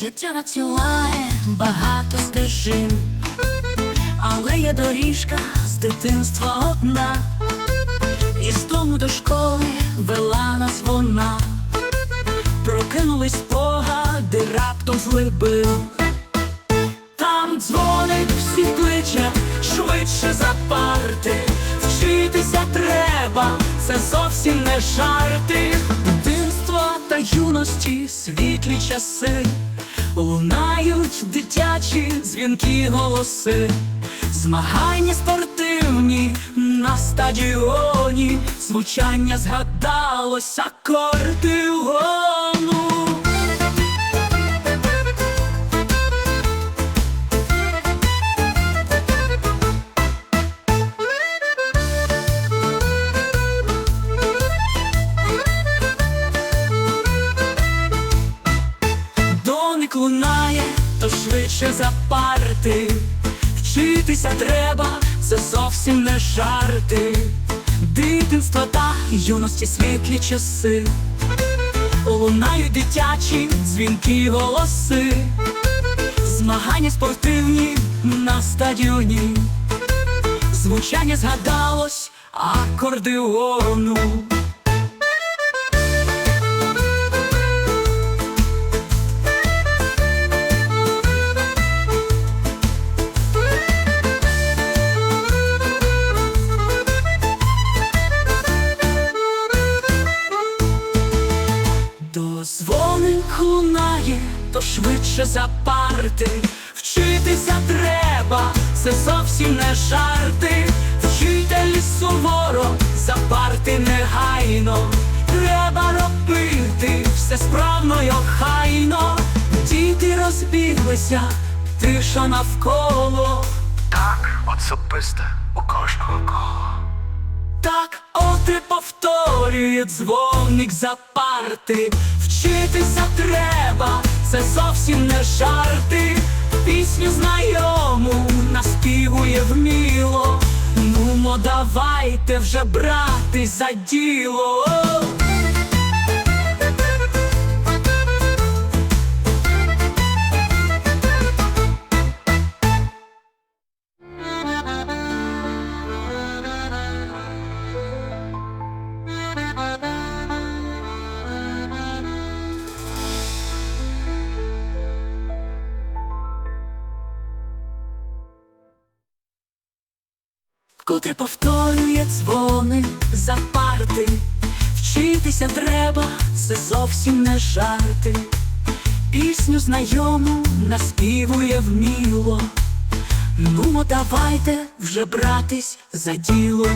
Життя надсилає багато стежин, але є доріжка з дитинства одна, і з дому до школи вела нас вона, прокинулись спогади раптом злибив. Там дзвоник всі кличе, швидше за парти. Вчитися треба, це зовсім не жарти. Дитинства та юності світлі часи, лунають дитячі дзвінки голоси, змагання спортивні на стадіоні, звучання згадалося акордеону. Лунає, то швидше за парти. Вчитися треба, це зовсім не жарти. Дитинство та юності світлі часи. Лунають дитячі дзвінки голоси. Змагання спортивні на стадіоні. Звучання згадалось акордеону. То швидше за парти. Вчитися треба, це зовсім не жарти. Вчителі суворо, за парти негайно. Треба робити все справно й охайно. Діти розбіглися, тиша навколо. Так, особисте у кожного коло. Так, от і повторює дзвоник за парти. Вчитися треба, це зовсім не жарти. Пісню знайому наспівує вміло. Нумо, давайте вже брати за діло. Котре повторює дзвони за парти. Вчитися треба, це зовсім не жарти. Пісню знайому наспівує вміло. Ну, давайте вже братись за діло.